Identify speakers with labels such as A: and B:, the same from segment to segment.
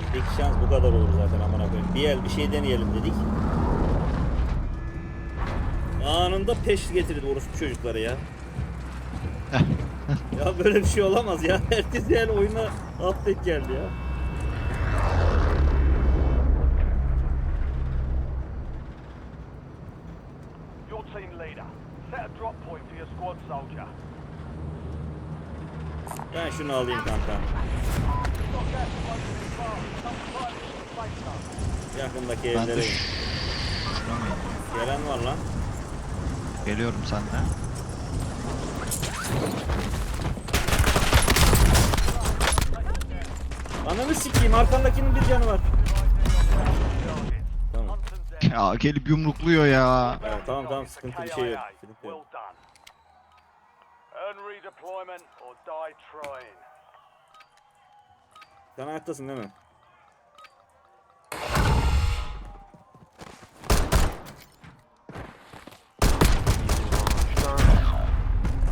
A: Bizdeki şans bu kadar olur zaten amına koyayım. Bir el bir şey deneyelim dedik. Anında peş getirdi orospu çocukları ya. Ya böyle bir şey olamaz ya. Herkes yani oyuna update geldi ya.
B: Your team leader. Set a drop point for your squad soldier.
A: Ben şunu alayım kanka. Yakındaki
C: Ben
A: evlere. Gelen var lan.
C: Geliyorum senden.
A: Ananı sikeyim arkandakinin bir canı var. Tamam.
C: Ya gelip yumrukluyor ya.
A: Evet, tamam tamam sıkıntı bir şey yok. Sıkıntı yok.
B: done. Earn redeployment or die trying.
A: Sen ayaktasın değil mi?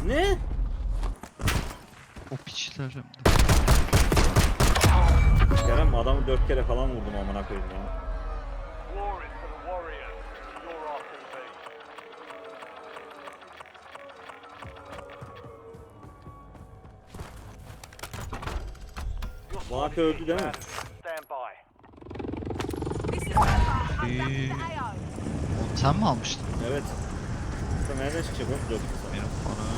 A: Ne?
C: O piçler hem de.
A: Kerem adamı dört kere falan vurdum amına koyayım ya.
B: War is for the warriors. Your RTV. Your squad
A: Vaka
B: is
A: öldü değil mi?
B: Stand by.
D: This is
C: Ee,
D: AO.
C: Oğlum sen mi almıştın?
A: Evet. Sen nereden çıkacak oğlum dört kere?
C: Benim para.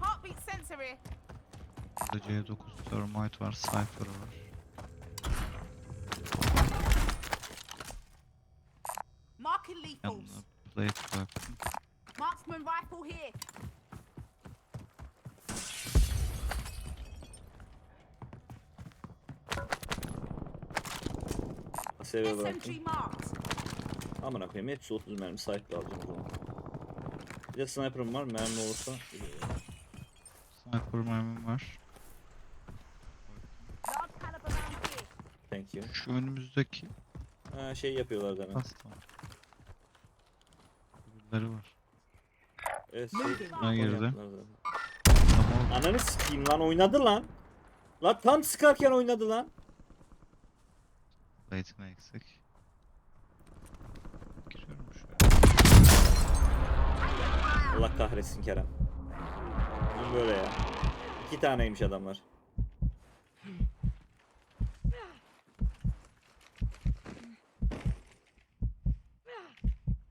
D: Heartbeat sensor here.
C: Burada C9 Thermite var.
D: Marking lethals.
C: Yanına plate bıraktım.
D: Marksman rifle here.
A: Seviye bıraktım.
D: SMG marked.
A: Amına koyayım hepsi 30 mermi sahip alacağım o zaman. Bir de sniper'ım var mermi olursa.
C: Sniper mermim var.
A: You.
C: Şu önümüzdeki
A: Ha şey yapıyorlar demek.
C: hasta. Öbürleri var.
A: Evet şey. Yaptılar
C: girdi.
A: zaten.
C: Tamam.
A: Ananı sikeyim lan oynadı lan. Lan tam sıkarken oynadı lan.
C: Plate'im eksik. Giriyorum şöyle.
A: Allah kahretsin Kerem. Bu böyle ya. İki taneymiş adamlar.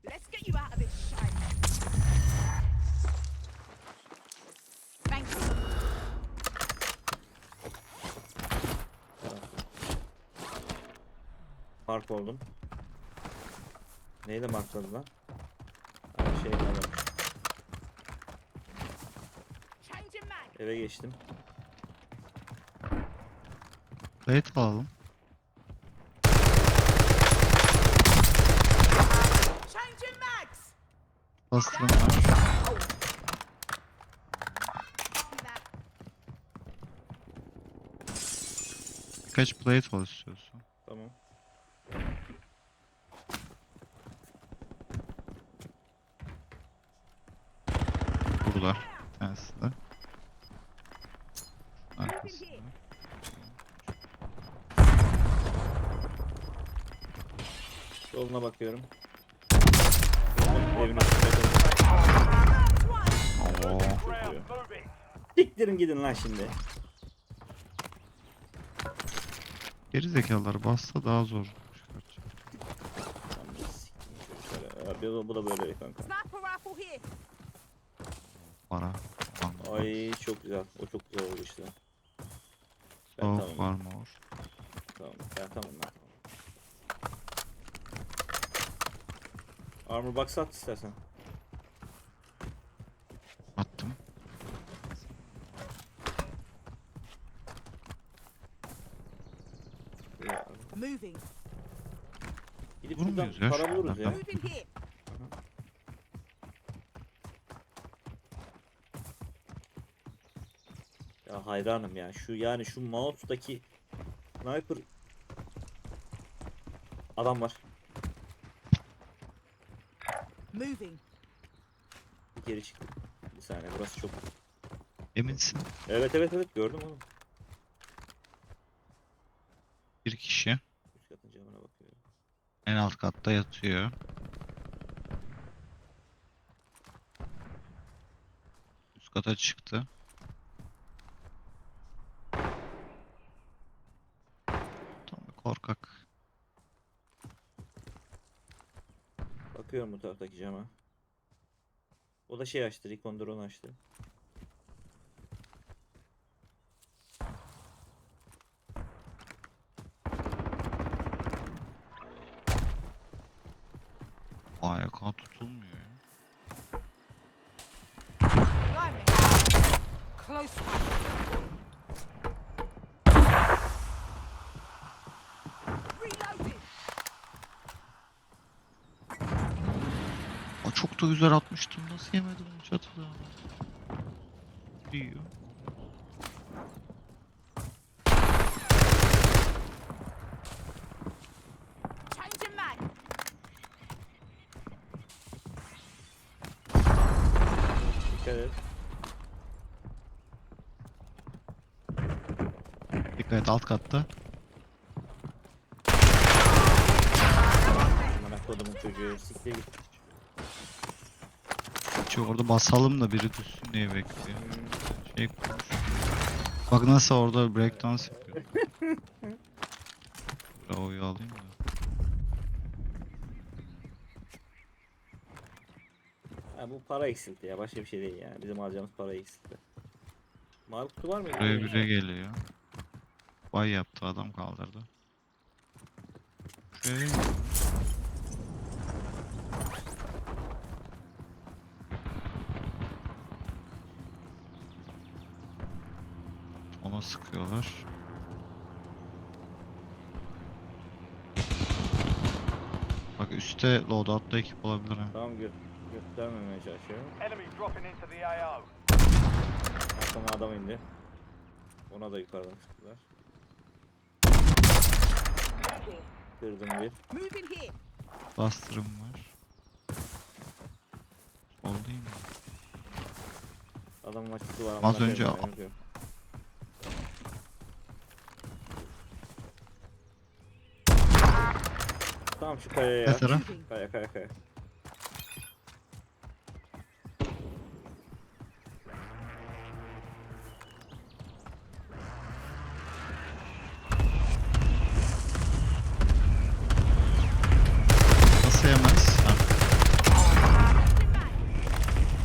D: Let's get you out of this shite. Thank you.
A: Mark oldum. Neyle markladı lan? Ha, şey. Eve geçtim.
C: Plate alalım. Var.
D: That?
C: Birkaç plate al istiyorsun.
A: Tamam.
C: Buralar. Bir tanesi de.
D: Moving
C: Arkasında.
D: here.
A: Soluna bakıyorum. Evin.
C: Oo.
A: Siktirin gidin lan şimdi.
C: Geri zekalar bassa daha zor çıkartacak.
A: Bir- Bu da böyle kanka.
D: Sniper rifle here.
C: Para.
A: Ay çok güzel. O çok güzel oldu işte. Ben
C: Soğuk
A: tamam.
C: var mı or?
A: Tamam. Ben tamam ben tamam. Armor box at istersen.
C: Attım.
A: Ya,
D: Moving.
A: Gidip
C: Vurmuyoruz
A: şuradan
C: ya
A: para buluruz ya.
C: şuradan.
D: Moving here.
A: Hayranım ya. Şu yani şu mouse'daki sniper adam var.
D: Moving.
A: Geri çıktı. Bir saniye burası çok.
C: Eminsin.
A: Evet evet evet gördüm onu.
C: Bir kişi
A: Üst katın camına bakıyor.
C: en alt katta yatıyor. Üst kata çıktı. Tam bir korkak.
A: Bakıyorum bu taraftaki cama. O da şey açtı. Recon drone açtı.
C: AYK tutulmuyor ya.
D: Close one. Reloading.
C: Aa, çok da güzel atmıştım. Nasıl yemedim onu çatıda?
D: Mag.
A: Dikkat et.
C: Dikkat et alt katta.
A: Amına kodumun çocuğu. Siktir git.
C: Şu orada basalım da biri düşsün diye bekliyor. Şey kurmuş. Bak nasıl orada breakdance yapıyor. Bravo'yu alayım da.
A: Ha, bu para eksiltti ya. Başka bir şey değil yani. Bizim alacağımız para eksiltti. Mavi kutu var mı?
C: Buraya biri geliyor. Bay yaptı adam kaldırdı. Şuraya sıkıyorlar. Bak üstte loadout'ta ekip olabilir ha.
A: Tamam gö göstermemeye çalışıyorum.
B: Enemy dropping into the AO.
A: Arkama adam indi. Ona da yukarıdan çıktılar. Kırdım bir.
C: Bastırım var. Sol değil mi?
A: Adamın açısı var.
C: Az önce
A: koyayım,
C: a-
A: benim yok. Tamam şu kayaya ya.
D: Moving.
A: Kaya kaya kaya.
C: Nasıl yemez? Ha,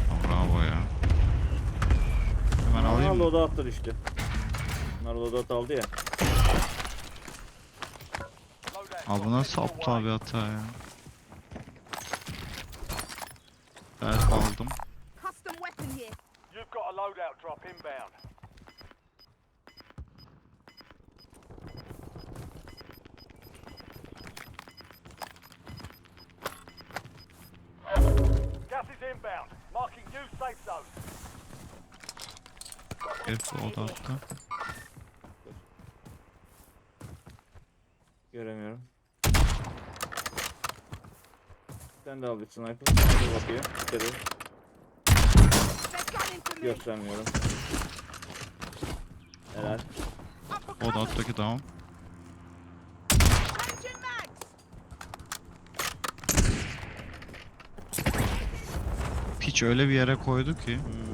D: mag.
C: bravo ya. Hemen alayım
A: Aa,
C: mı?
A: loadout da düştü. Bunlar loadout aldı ya.
B: Loadout
C: Abi nasıl aptal bir hata ya. Evet aldım.
A: Sen de al bir sniper. Hadi bakıyor.
D: Me.
A: Göstermiyorum. Helal.
C: O da alttaki tamam. Piç öyle bir yere koydu ki.
A: Hmm.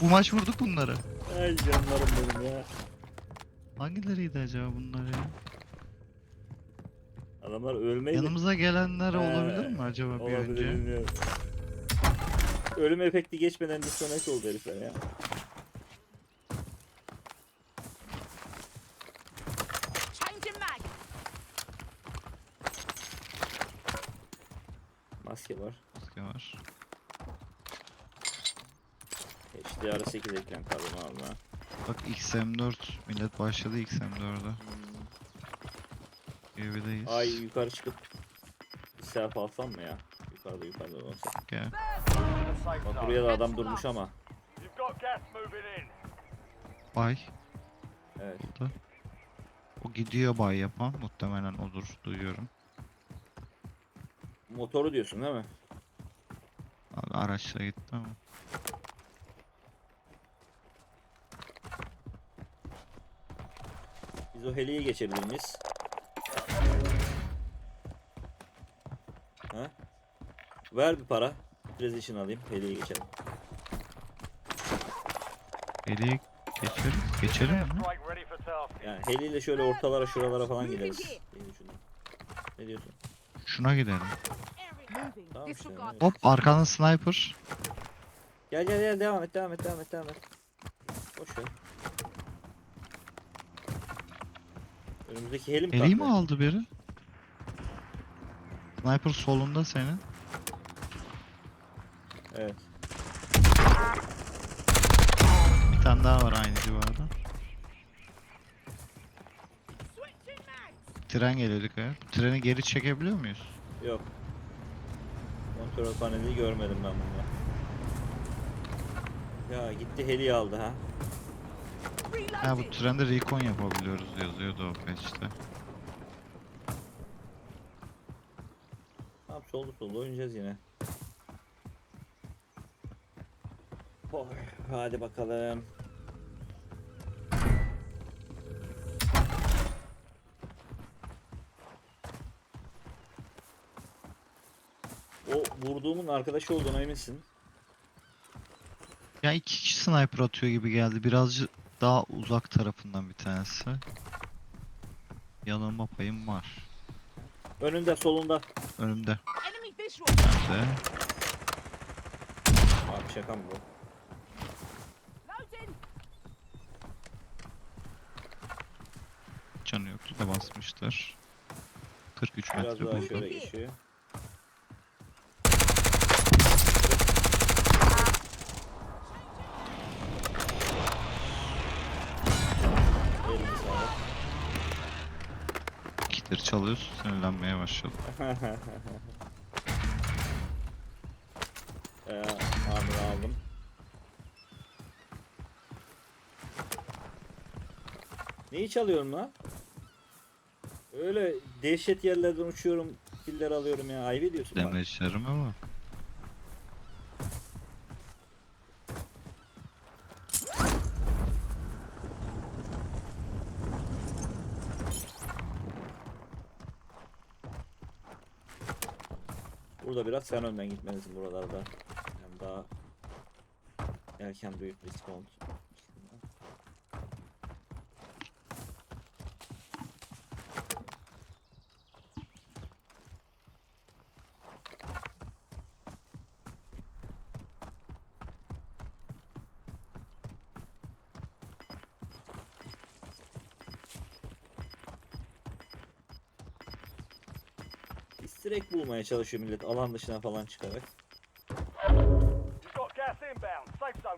C: Bu maç vurduk bunları.
A: Ay canlarım benim ya.
C: Hangileriydi acaba bunlar ya?
A: Adamlar ölmeyi
C: Yanımıza gelenler
A: Ee,
C: olabilir mi acaba bir
A: olabilir
C: önce?
A: bilmiyorum. Ölüm efekti geçmeden disconnect oldu herifler ya.
D: Changing mag.
A: Maske var.
C: Maske var.
A: HDR 8 ekran kablo alma.
C: Bak XM4 millet başladı XM4'e. Evideyiz.
A: Ay yukarı çıkıp bir self alsam mı ya? Yukarıda yukarıda olsa.
C: Gel.
A: Bak buraya da adam durmuş ama.
C: Bay.
A: Evet.
C: O gidiyor bay yapan muhtemelen odur duyuyorum.
A: Motoru diyorsun değil mi?
C: Abi araçla gitti ama.
A: Heliye geçebilir miyiz? Ha? Ver bir para. Precision alayım. Heliye geçelim.
C: Eli'ye geçelim. Geçelim mi?
A: Yani heliyle şöyle ortalara şuralara falan gideriz.
D: here.
A: diye düşündüm. Ne diyorsun?
C: Şuna gidelim.
A: Tamam işte, evet.
C: Hop arkanın sniper.
A: Gel gel gel devam et devam et devam et devam et. Boş ver. Helim
C: Eli'yi mi
A: kalktı.
C: aldı biri? Sniper solunda senin.
A: Evet.
C: Bir tane daha var aynı civarda. Tren geliyor dikkat et. Treni geri çekebiliyor muyuz?
A: Yok. Kontrol paneli görmedim ben bunda. Ya gitti heli aldı ha.
C: Ha bu trende recon yapabiliyoruz yazıyordu o patch'te.
A: Tamam soldu soldu oynayacağız yine. Oy, hadi bakalım. O vurduğumun arkadaşı olduğuna eminsin.
C: Ya iki kişi sniper atıyor gibi geldi. Birazcık daha uzak tarafından bir tanesi. Yanılma payım var.
A: Önünde solunda.
C: Önümde. Nerede?
A: Abi şaka mı bu?
C: Canı yoktu da basmıştır. 43
A: Biraz
C: metre
A: daha
C: buldu.
A: şöyle geçiyor. Elini sağlık.
C: Kitleri çalıyorsun sinirlenmeye başladı.
A: Ee, amir aldım. Neyi çalıyorum lan? Öyle dehşet yerlerden uçuyorum, killer alıyorum ya. Ayıp ediyorsun.
C: Demeçlerim ama.
A: Burada biraz sen önden gitmelisin buralarda. Yani daha erken büyük respond. Çalışıyor millet alan dışına falan çıkarak.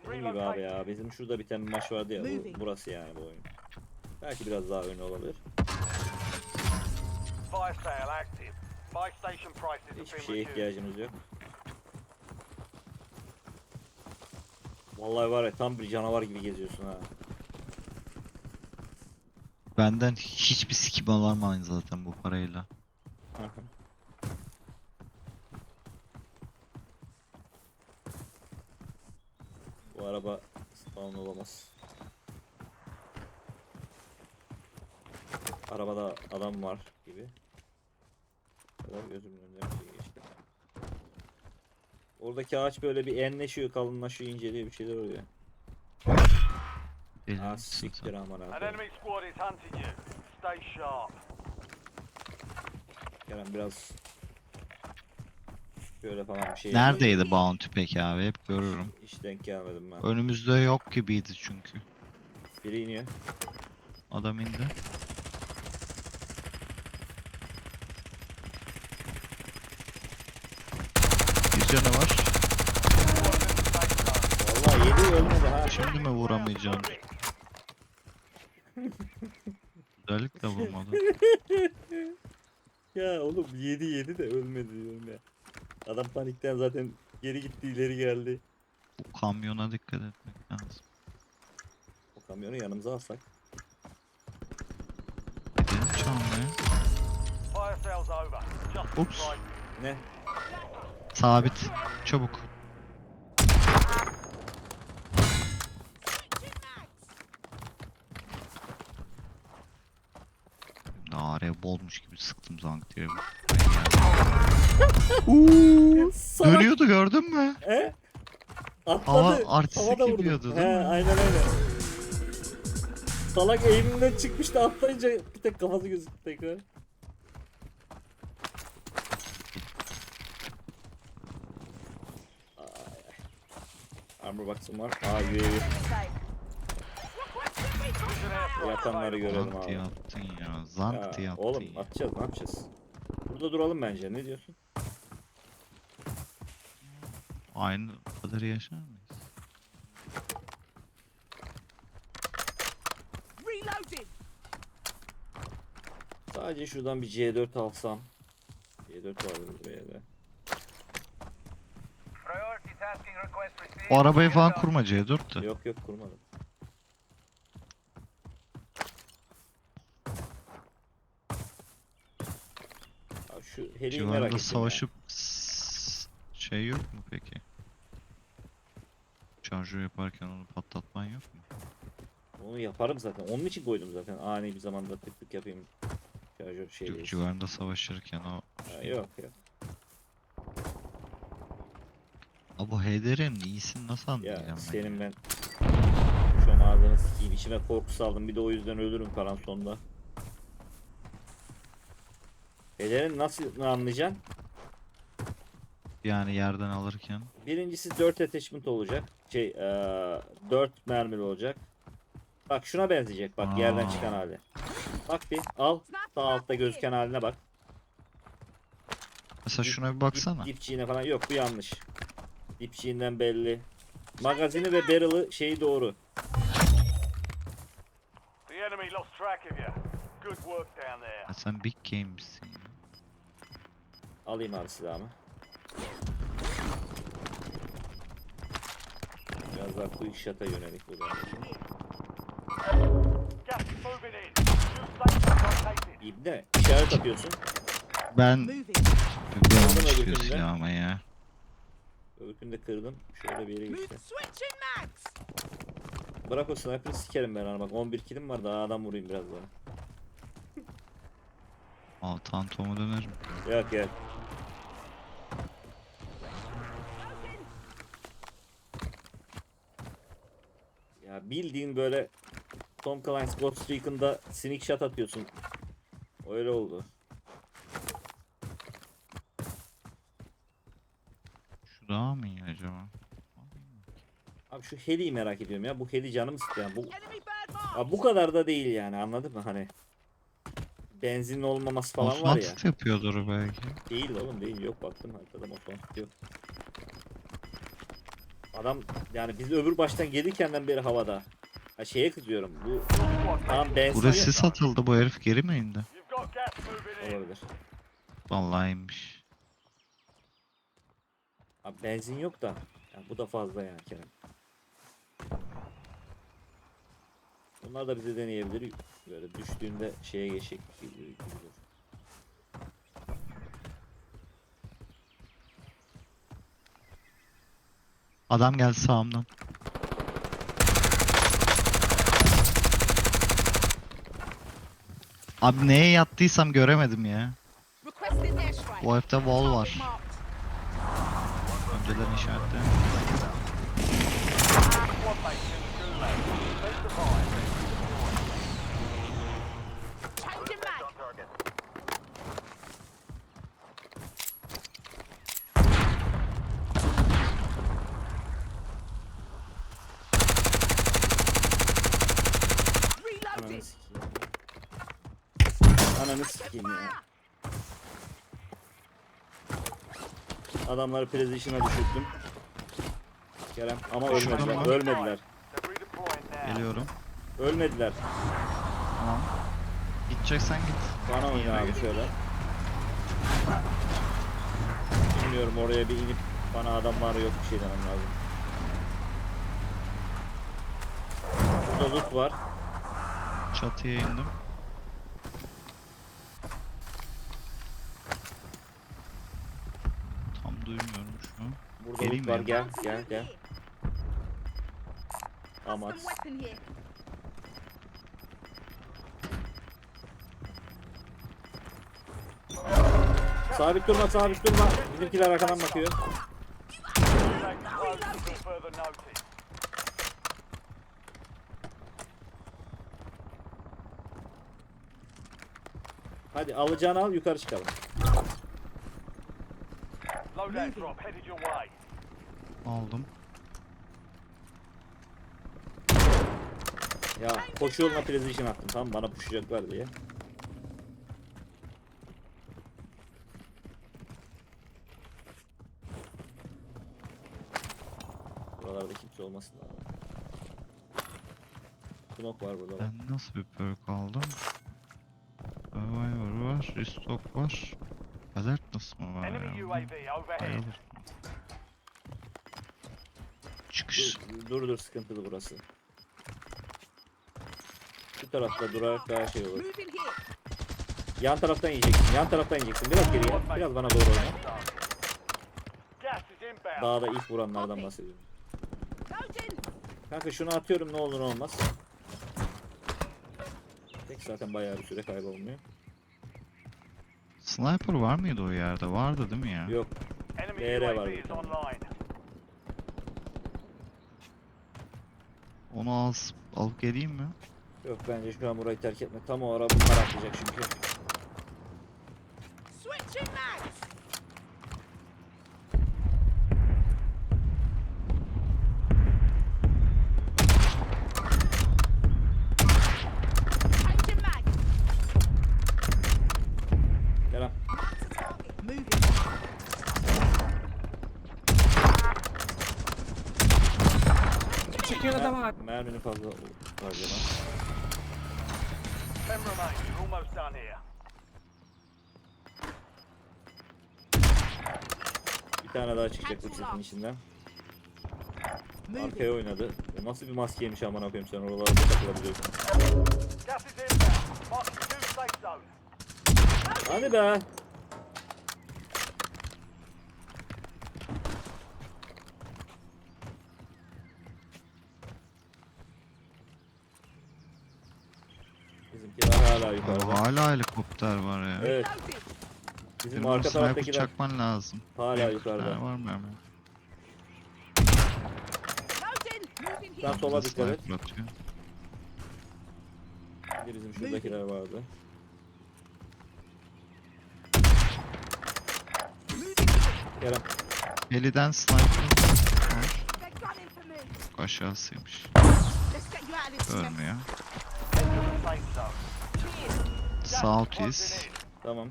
A: Dediğim gibi abi ya bizim şurada bir tane bir maç vardı ya bu, burası yani bu oyun. Belki biraz daha ön olabilir. Hiçbir şeye ihtiyacımız yok. Vallahi var ya tam bir canavar gibi geziyorsun ha.
C: Benden hiçbir sikim alamayın zaten bu parayla.
A: Bu araba spawn olamaz. Arabada adam var gibi. Kadar gözümün önünden bir şey geçti. Oradaki ağaç böyle bir enleşiyor, kalınlaşıyor, inceliyor bir şeyler oluyor.
C: Deli
A: Ah siktir aman
B: An
A: abi.
B: enemy squad is hunting you. Stay sharp.
A: Kerem biraz Böyle falan bir şey.
C: Neredeydi bounty peki abi? Hep görürüm.
A: Hiç denk gelmedim ben.
C: Önümüzde yok gibiydi çünkü.
A: Biri iniyor.
C: Adam indi. Bir canı var.
A: Vallahi yedi ölmedi ha.
C: Şimdi mi vuramayacağım? Özellikle vurmadı.
A: Ya oğlum yedi yedi de ölmedi diyorum ya. Adam panikten zaten geri gitti ileri geldi.
C: Bu kamyona dikkat etmek lazım.
A: O kamyonu yanımıza alsak.
C: Gidelim çalmaya.
B: Fire sales over. Just
C: Oops.
B: strike.
A: Ne?
C: Sabit. Çabuk. Araya bolmuş gibi sıktım zank diye.
A: Salak.
C: Dönüyordu gördün mü?
A: He? Atladı.
C: Hava artistik
A: Havada vurdu.
C: gidiyordu,
A: He,
C: değil mi?
A: aynen öyle. Salak eğiminden çıkmıştı atlayınca bir tek kafası gözüktü tekrar. Armor box'um var. Aa UAV. Yatanları görelim
C: Zank diye
A: abi.
C: attın ya. Zank diye
A: Ya,
C: attın
A: oğlum
C: ya.
A: atacağız ne yapacağız? Burada duralım bence ne diyorsun?
C: Aynı kadar yaşar mıyız?
D: Reloading.
A: Sadece şuradan bir C4 alsam. C4 var buraya da.
B: Priority tasking request received.
C: O arabayı falan kurma C4 de.
A: Yok yok kurmadım. Şu heliyi merak ettim
C: savaşıp şey yok mu peki? Şarjör yaparken onu patlatman yok mu?
A: ya. Onu yaparım zaten. Onun için koydum zaten. Ani bir zamanda tık tık yapayım. Şarjör
C: Ci-
A: şeyleri.
C: Civarında savaşırken o
A: Ha, yok yok.
C: Aa, bu HDR'nin iyisini nasıl
A: Ya
C: anlayacağım ben?
A: senin ben şu an ağzını sikeyim. İçime korku saldım. Bir de o yüzden ölürüm karan sonda. Ederin nasıl anlayacaksın?
C: Yani yerden alırken.
A: Birincisi 4 attachment olacak. Şey, eee 4 mermili olacak. Bak şuna benzeyecek bak yerden
C: Aa.
A: çıkan hali. Bak bir al. Sağ altta gözüken haline bak.
C: Mesela
A: Dip-
C: şuna bir baksana.
A: Dip, dipçiğine falan yok bu yanlış. Dipçiğinden belli. Magazini ve barrel'ı şeyi doğru.
B: The enemy lost track of you. Good work down there.
C: Ya sen big game'sin.
A: Alayım abi silahımı. Biraz daha quick shot'a yönelik bu da.
B: Gas is moving in. New safe located.
A: İbne işaret atıyorsun.
C: Ben yanlış
A: öbür
C: bir silahıma ya.
A: Öbürkünü de kırdım. Şöyle bir yere
D: mags.
A: Bırak o sniper'ı sikerim ben ana bak 11 kilim var daha adam vurayım biraz daha.
C: Al tantoma dönerim.
A: Yok gel. Ya bildiğin böyle Tom Clancy Ghost Recon'da sneak shot atıyorsun. Öyle oldu.
C: Şu daha mı iyi acaba?
A: Abi şu heliyi merak ediyorum ya. Bu heli canım sıkıyor. Bu,
D: Enemy bird mark.
A: abi bu kadar da değil yani anladın mı hani? Benzinin olmaması falan var ya.
C: Osmanlı yapıyordur belki.
A: Değil oğlum değil yok baktım haritada motor yok. Adam yani biz öbür baştan gelirkenden beri havada. Ha şeye kızıyorum. Bu tam benzin
C: Burası satıldı bu herif geri mi indi?
A: Olabilir.
C: Vallahi inmiş.
A: Abi benzin yok da. Ya bu da fazla yani Kerem. Bunlar da bize deneyebilir. Böyle düştüğünde şeye geçecek gibi gibi dur.
C: Adam geldi sağımdan. Abi neye yattıysam göremedim ya. Bu evde wall var. Önceden işaretle.
B: Squad mates in the gulag. They survived.
D: Changing mag.
B: On target.
A: Ananı
D: Reloading.
A: sikeyim. Ananı sikeyim ya. Adamları precision'a düşürdüm. Kerem ama
C: Düşürdün
A: ölmediler.
C: mü?
A: Ölmediler.
C: Geliyorum.
A: Ölmediler.
C: Tamam. Gideceksen git.
A: Bana oyna abi şöyle. Bilmiyorum oraya bir inip bana adam var yok bir şey demem lazım. Burada loot var.
C: Çatıya indim. Tam duymuyorum şu an.
A: Burada
C: Geleyim
A: loot var gel gel gel. Amaç. Sabit durma sabit durma. Bizimkiler arkadan bakıyor. Hadi alacağını al yukarı çıkalım.
B: Loadout drop headed your way.
C: Aldım.
A: Ya koşu yoluna precision attım tamam bana pushlayacaklar diye. Buralarda kimse olmasın da. Smoke var burada. bak.
C: Ben nasıl bir perk aldım? Survivor var, restock var. Alertness mı var
B: Enemy
C: ya?
B: UAV overhead.
C: Bayılır. Çıkış.
A: Dur, dur dur sıkıntılı burası. Şu tarafta durarak daha şey olur. Yan taraftan yiyeceksin. Yan taraftan yiyeceksin. Biraz geriye. Biraz bana doğru oyna. Dağda ilk vuranlardan bahsediyorum. Kanka şunu atıyorum ne olur ne olmaz. Tek zaten bayağı bir süre kaybolmuyor.
C: Sniper var mıydı o yerde? Vardı değil mi ya?
A: Yok. BR var
B: UAV
A: bir
B: is
A: tane.
B: online.
C: Onu al, alıp geleyim mi?
A: Yok bence şu an burayı terk etme. Tam o ara bunlar atlayacak çünkü.
D: Switching mags. Changing mag.
A: Gel lan.
D: Mark to target. Moving.
A: Mer merminin fazla harcama.
B: Ten remain. You're almost done here.
A: Bir tane daha çıkacak bu setin içinden. Arkaya oynadı. E, Nasıl bir maskeymiş aman koyayım sen oralarda takılabiliyorsun. Hadi be. Bizimkiler hala yukarıda.
C: hala helikopter var ya.
A: Evet, bizim
C: Benim
A: arka
C: sniper
A: taraftakiler
C: çakman lazım.
A: hala yukarıda.
C: var mı hemen?
A: Sen sola dikkat et. Bir bizim şuradakiler vardı. Kerem.
C: Heliden sniper Aşağısıymış.
D: Let's get you out of this mess.
C: Görmüyor.
B: Head to the safe zone.
D: Cheers.
B: Gas is
C: South
B: closing
C: east.
B: in.
A: Tamam.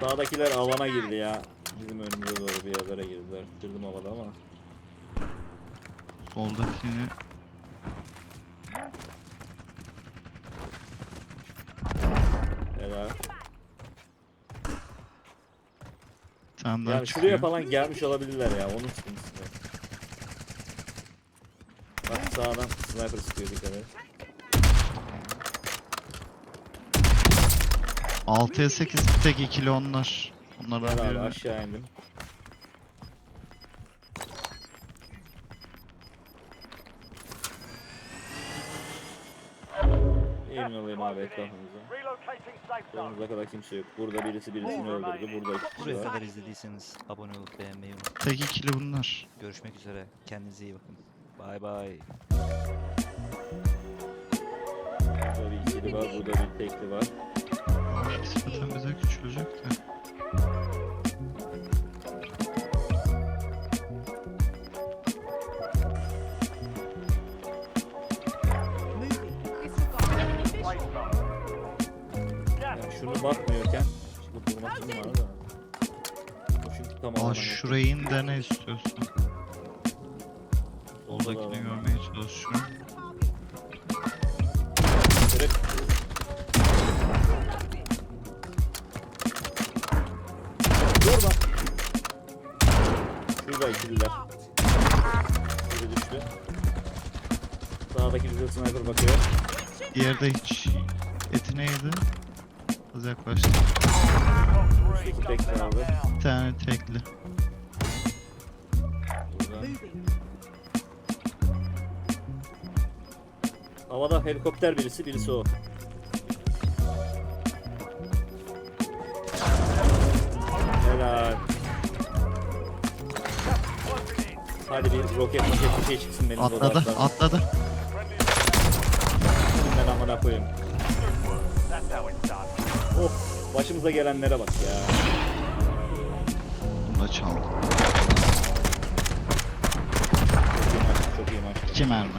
A: Dağdakiler alana girdi ya. Bizim önümüze doğru bir yerlere girdiler. Kırdım havada ama.
C: Soldakini
A: Helal.
C: bir tane daha
A: Yani
C: çıkıyor.
A: şuraya falan gelmiş olabilirler ya. Onun sıkıntısı. var. Bak sağdan sniper sıkıyor dikkat et.
C: 6'ya 8 bir tek ikili onlar. Onlardan
A: Gel abi
C: birini
A: aşağı indim. Emin olayım abi etrafımıza. Sonumuza kadar kimse yok. Burada birisi birisini öldürdü. Burada iki kişi
E: Buraya
A: var.
E: kadar izlediyseniz abone olup beğenmeyi unutmayın.
C: tek ikili bunlar.
E: Görüşmek üzere. Kendinize iyi bakın. Bay bay.
A: Burada bir ikili var. Burada bir tekli var.
C: Zaten bize küçülecek de.
A: Yani şunu bakmıyorken çıkıp vurmak için var da.
C: Şurayı in de ne istiyorsun? Soldakini görmeye çalışıyorum.
A: Dur bak. Şurada ikililer. Biri düştü. Sağdaki bir sniper bakıyor.
C: Diğeri de hiç etine yedi. Az yaklaştı.
A: İki
B: Three,
A: tek
B: gun men up
A: kaldı.
B: now.
C: Bir tane tekli.
A: Burada. Havada helikopter birisi, birisi o. Helal. Hadi bir roket roket bir şey çıksın benim
C: Atladı,
A: dodaklardan.
C: atladı.
A: Ben amına koyayım. Oh, başımıza gelenlere bak ya.
C: Bunu da çaldı.
A: Çok iyi maç, çok iyi maç.
C: İki mermi.